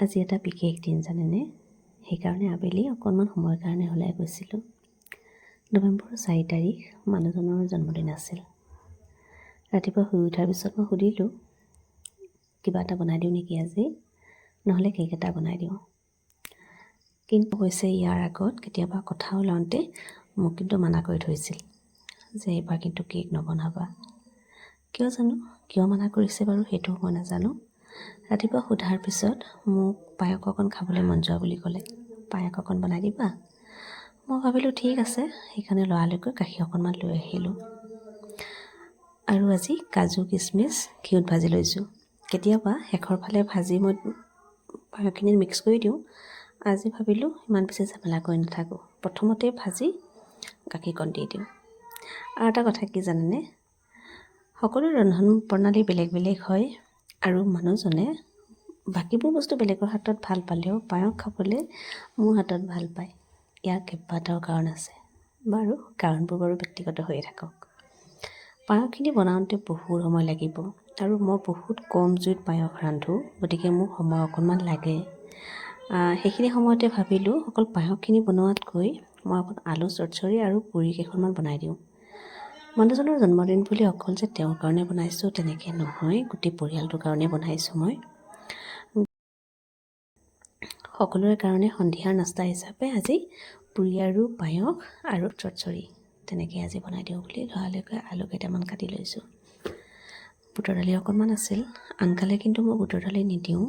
আজি এটা বিশেষ দিন জানেনে? সেইকাৰণে আবেলি অকণমান সময়ৰ কাৰণে ওলাই গৈছিলোঁ। নৱেম্বৰ চাৰি তাৰিখ মানুহজনৰ জন্মদিন আছিল। ৰাতিপুৱা শুই উঠাৰ পিছত মই সুধিলোঁ কিবা এটা বনাই দিওঁ নেকি আজি? নহ'লে কেক এটা বনাই দিওঁ। কিন্তু হৈছে ইয়াৰ আগত কেতিয়াবা কথা ওলাওঁতে মোক কিন্তু মানা কৰি থৈছিল যে এইবাৰ কিন্তু কেক নবনাবা। কিয় জানো? কিয় মানা কৰিছে বাৰু সেইটো মই নাজানো। ৰাতিপুৱা সোধাৰ পিছত মোক পায়স অকণ খাবলৈ মন যোৱা বুলি ক'লে। পায়স অকণ বনাই দিবা? মই ভাবিলোঁ ঠিক আছে। সেইকাৰণে লৰালৰিকৈ গাখীৰ অকণমান লৈ আহিলোঁ। আৰু আজি কাজু কিচমিচ ঘিউত ভাজি লৈছোঁ। কেতিয়াবা শেষৰ ফালে ভাজি মই পায়সখিনিত মিক্স কৰি দিওঁ। আজি ভাবিলোঁ ইমান বেছি ঝামেলা কৰি নাথাকোঁ। প্ৰথমতে ভাজি গাখীৰকণ দি দিওঁ। আৰু এটা কথা কি জানেনে? সকলো ৰন্ধন প্ৰণালী বেলেগ বেলেগ হয়। আৰু মানুহজনে বাকীবোৰ বস্তু বেলেগৰ হাতত ভাল পালেও পায়স খাবলৈ মোৰ হাতত ভাল পায়। ইয়াৰ কেইবাটাও কাৰণ আছে। বাৰু কাৰণবোৰ বাৰু ব্যক্তিগত হৈয়ে থাকক। পায়সখিনি বনাওঁতে বহুত সময় লাগিব আৰু মই বহুত কম জুইত পায়স ৰান্ধোঁ গতিকে মোক সময় অকণমান লাগে। সেইখিনি সময়তে ভাবিলোঁ অকল পায়সখিনি বনোৱাতকৈ মই অকল আলু চৰচৰি আৰু পুৰি কেইখনমান বনাই দিওঁ। মানুহজনৰ জন্মদিন বুলি অকল যে তেওঁৰ কাৰণে বনাইছোঁ তেনেকৈ নহয়। গোটেই পৰিয়ালটোৰ কাৰণে বনাইছোঁ মই। সকলোৰে কাৰণে সন্ধিয়াৰ নাস্তা হিচাপে আজি পুৰি আৰু পায়স আৰু চৰচৰি তেনেকৈ আজি বনাই দিওঁ বুলি লৰালৰিকৈ আলু কেইটামান কাটি লৈছোঁ। বুটৰ দালি অকণমান আছিল আনকালে কিন্তু মই বুটৰ দালি নিদিওঁ।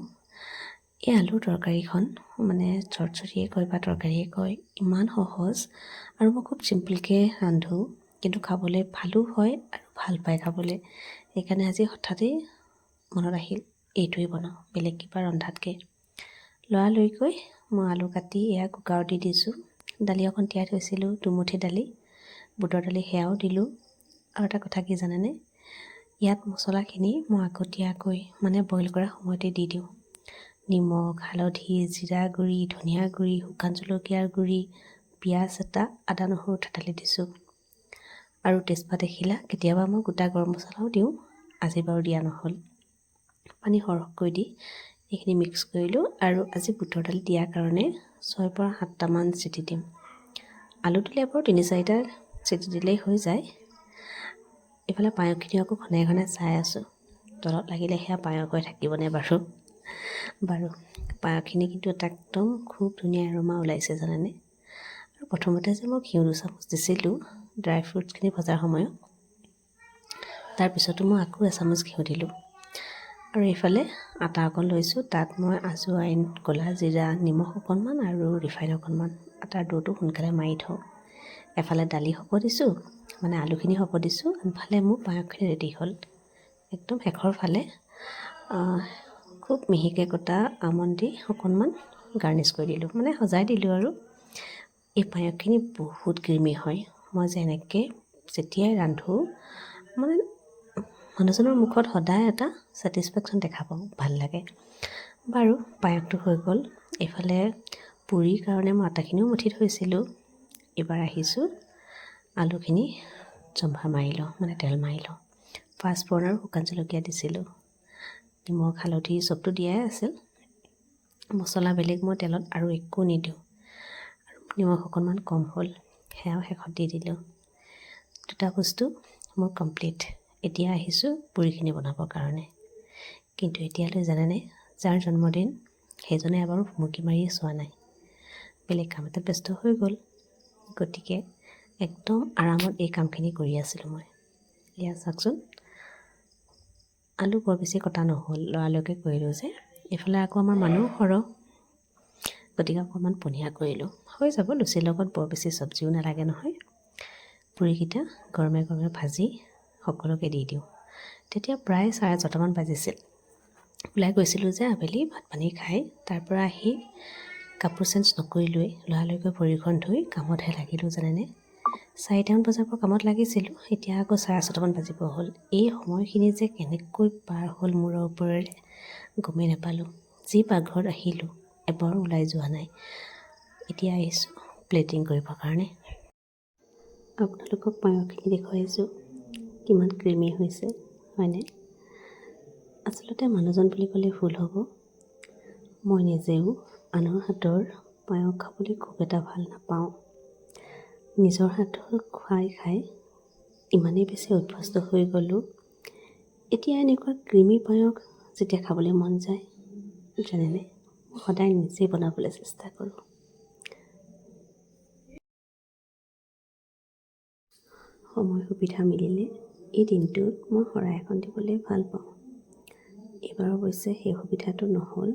এই আলুৰ তৰকাৰীখন মানে চৰচৰিয়ে কয় বা তৰকাৰীয়ে কয় ইমান সহজ আৰু মই খুব চিম্পুলকৈ ৰান্ধোঁ। কিন্তু খাবলৈ ভালো হয় আৰু ভাল পায় খাবলৈ। সেইকাৰণে আজি হঠাতেই মনত আহিল এইটোৱেই বনাওঁ বেলেগ কিবা ৰন্ধাতকৈ। লৰালৰিকৈ মই আলু কাটি এয়া কুকাৰত দি দিছোঁ। দালি অকণ তিয়াই থৈছিলোঁ দুমুঠি দালি বুটৰ দালি সেয়াও দিলোঁ। আৰু এটা কথা কি জানেনে? ইয়াত মছলাখিনি মই আগতীয়াকৈ মানে বইল কৰা সময়তে দি দিওঁ। নিমখ হালধি জিৰা গুড়ি ধনিয়া গুড়ি শুকান জলকীয়াৰ গুড়ি পিঁয়াজ এটা আদা নহৰু থেতালি দিছোঁ। আৰু তেজপাত এখিলা কেতিয়াবা মই গোটা গৰম মছলাও দিওঁ আজি বাৰু দিয়া নহ'ল। পানী সৰহকৈ দি এইখিনি মিক্স কৰিলোঁ আৰু আজি বুটৰ দালি দিয়াৰ কাৰণে ছয়ৰ পৰা সাতটামান চিটি দিম। আলু দিলে বাৰু তিনি চাৰিটা চিটি দিলেই হৈ যায়। এইফালে পায়সখিনি আকৌ ঘনাই ঘনাই চাই আছোঁ। তলত লাগিলে সেয়া পায়স হৈ থাকিবনে বাৰু? বাৰু পায়সখিনি কিন্তু এটা একদম খুব ধুনীয়া এৰমা ওলাইছে জানেনে? আৰু প্ৰথমতে যে মই ঘিউ দুচামুচ দিছিলোঁ ড্ৰাই ফ্ৰুটছখিনি ভজাৰ সময়ত। তাৰপিছতো মই আকৌ এচামুচ ঘিউ দিলোঁ। আৰু এইফালে আটা অকণ লৈছোঁ। তাত মই আজুৱাইন ক'লা জিৰা নিমখ অকণমান আৰু ৰিফাইন অকণমান। আটাৰ দৌটো সোনকালে মাৰি থওঁ। এফালে দালি হ'ব দিছোঁ মানে আলুখিনি হ'ব দিছোঁ। আনফালে মোৰ পায়সখিনি ৰেডি হ'ল। একদম শেষৰ ফালে খুব মিহিকৈ কটা আমন দি অকণমান গাৰ্নিছ কৰি দিলোঁ। মানে সজাই দিলোঁ আৰু। এই পায়সখিনি বহুত ক্ৰিমি হয়। মই যে এনেকৈ যেতিয়াই ৰান্ধোঁ মানে মানুহজনৰ মুখত সদায় এটা ছেটিছফেকশ্যন দেখা পাওঁ ভাল লাগে। বাৰু পায়সটো হৈ গ'ল। এইফালে পুৰিৰ কাৰণে মই আটাখিনিও মুঠি থৈছিলোঁ। এইবাৰ আহিছোঁ। আলুখিনি জম্ভা মাৰি লওঁ মানে তেল মাৰি লওঁ। পাঁচফোৰণ আৰু শুকান জলকীয়া দিছিলোঁ। নিমখ হালধি চবটো দিয়াই আছিল। মছলা বেলেগ মই তেলত আৰু একো নিদিওঁ। আৰু নিমখ অকণমান কম হ'ল। সেয়াও শেষত দি দিলোঁ। দুটা বস্তু মোৰ কমপ্লিট এতিয়া আহিছোঁ পুৰিখিনি বনাবৰ কাৰণে। কিন্তু এতিয়ালৈ জানেনে যাৰ জন্মদিন সেইজনে এবাৰো ভুমুকি মাৰিয়ে চোৱা নাই। বেলেগ কাম এটাত ব্যস্ত হৈ গ'ল। গতিকে একদম আৰামত এই কামখিনি কৰি আছিলোঁ মই। এয়া চাওকচোন আলু বৰ বেছি কটা নহ'ল লৰালৰিকৈ কৰিলোঁ যে। এইফালে আকৌ আমাৰ মানুহ সৰহ। গতিকে অকণমান পনীয়া কৰিলোঁ। হৈ যাব লুচিৰ লগত বৰ বেছি চব্জিও নালাগে নহয়। পুৰিকেইটা গৰমে গৰমে ভাজি সকলোকে দি দিওঁ। তেতিয়া প্ৰায় চাৰে ছটামান বাজিছিল। ওলাই গৈছিলোঁ যে আবেলি ভাত পানী খাই তাৰপৰা আহি কাপোৰ চেঞ্জ নকৰিলোৱেই। লৰালৰিকৈ ভৰিখন ধুই কামতহে লাগিলোঁ জানেনে? চাৰিটামান বজাৰ পৰা কামত লাগিছিলোঁ এতিয়া আকৌ চাৰে ছটামান বাজিব হ'ল। এই সময়খিনি যে কেনেকৈ পাৰ হ'ল মূৰৰ ওপৰেৰে গমেই নাপালোঁ। যি পাকঘৰত আহিলোঁ এবাৰ ওলাই যোৱা নাই। এতিয়া আহিছোঁ প্লেটিং কৰিবৰ কাৰণে। আপোনালোকক পায়সখিনি দেখুৱাইছোঁ কিমান ক্ৰিমি হৈছে হয়নে? আচলতে মানুহজন বুলি ক'লে ভুল হ'ব। মই নিজেও আনৰ হাতৰ পায়স খাবলৈ খুব এটা ভাল নাপাওঁ। নিজৰ হাতৰ খুৱাই খাই ইমানেই বেছি অভ্যস্ত হৈ গ'লোঁ। এতিয়া এনেকুৱা ক্ৰিমী পায়স যেতিয়া খাবলৈ মন যায় জানেনে? সদায় নিজেই বনাবলৈ চেষ্টা কৰোঁ সময় সুবিধা মিলিলে এই দিনটোত মই শৰাই এখন দিবলৈ ভাল পাওঁ এইবাৰ অৱশ্যে সেই সুবিধাটো নহ'ল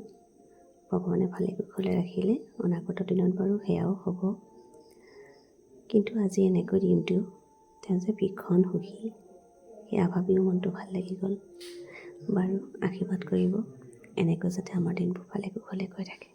ভগৱানে ভালে কুশলে ৰাখিলে অনাগত দিনত বাৰু সেয়াও হ'ব কিন্তু আজি এনেকৈ দিনটো তেওঁ যে ভীষণ সুখী সেয়া ভাবিও মনটো ভাল লাগি গ'ল বাৰু আশীৰ্বাদ কৰিব এনেকৈ যাতে আমাৰ দিনবোৰ ভালে কুশলে গৈ থাকে।